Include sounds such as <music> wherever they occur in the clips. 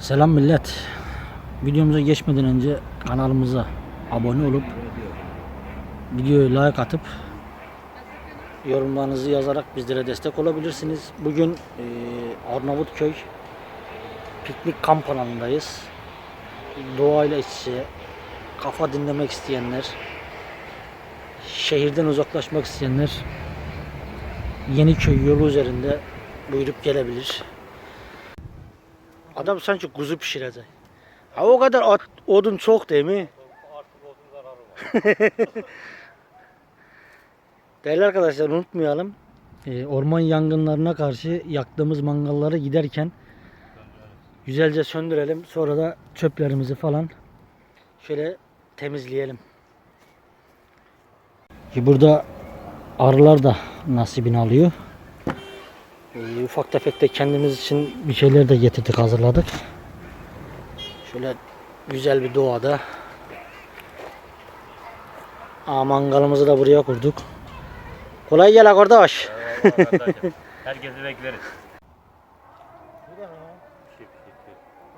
Selam millet. Videomuza geçmeden önce kanalımıza abone olup videoya like atıp yorumlarınızı yazarak bizlere destek olabilirsiniz. Bugün eee Arnavutköy piknik kamp alanındayız. Doğayla iç içe kafa dinlemek isteyenler, şehirden uzaklaşmak isteyenler Yeniköy yolu üzerinde buyurup gelebilir. Adam sanki kuzu pişirecek. Ha o kadar at, odun çok değil mi? <laughs> Değerli arkadaşlar unutmayalım. Ee, orman yangınlarına karşı yaktığımız mangalları giderken güzelce söndürelim. Sonra da çöplerimizi falan şöyle temizleyelim. Ki burada arılar da nasibini alıyor. Ee, ufak tefek de kendimiz için bir şeyler de getirdik hazırladık. Şöyle güzel bir doğada. Aa, mangalımızı da buraya kurduk. Kolay gel arkadaş. Herkesi bekleriz.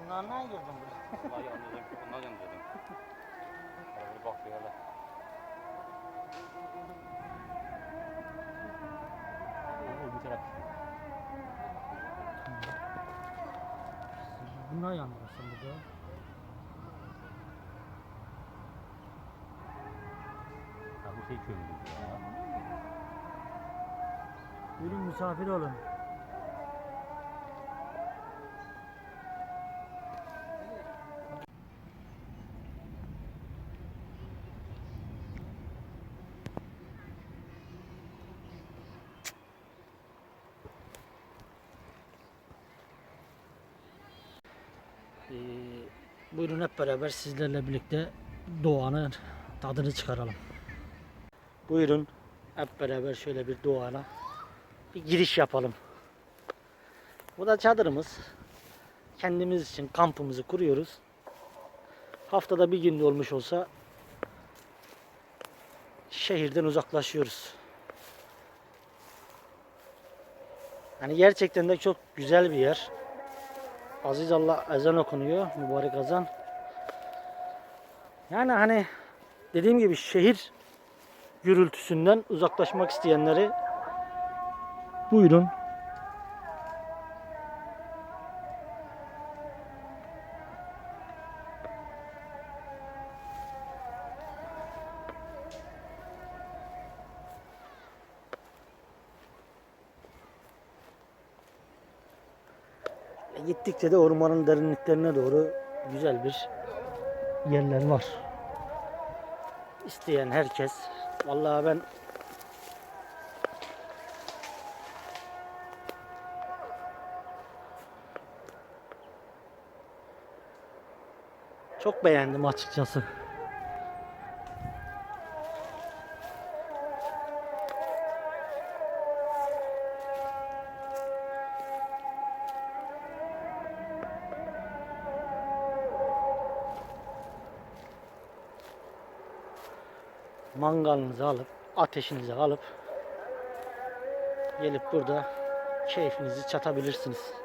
Bunlar ne girdin Vallahi Bunlar yanmasın burada. Ha, bu şey kömürlü ya. Buyurun misafir olun. Ee, buyurun hep beraber sizlerle birlikte doğanın tadını çıkaralım. Buyurun hep beraber şöyle bir doğana bir giriş yapalım. Bu da çadırımız. Kendimiz için kampımızı kuruyoruz. Haftada bir gün de olmuş olsa şehirden uzaklaşıyoruz. Hani gerçekten de çok güzel bir yer. Aziz Allah ezan okunuyor. Mübarek ezan. Yani hani dediğim gibi şehir gürültüsünden uzaklaşmak isteyenleri buyurun. Gittikçe de ormanın derinliklerine doğru güzel bir yerler var. İsteyen herkes. Vallahi ben çok beğendim açıkçası. Mangalınızı alıp ateşinizi alıp gelip burada keyfinizi çatabilirsiniz.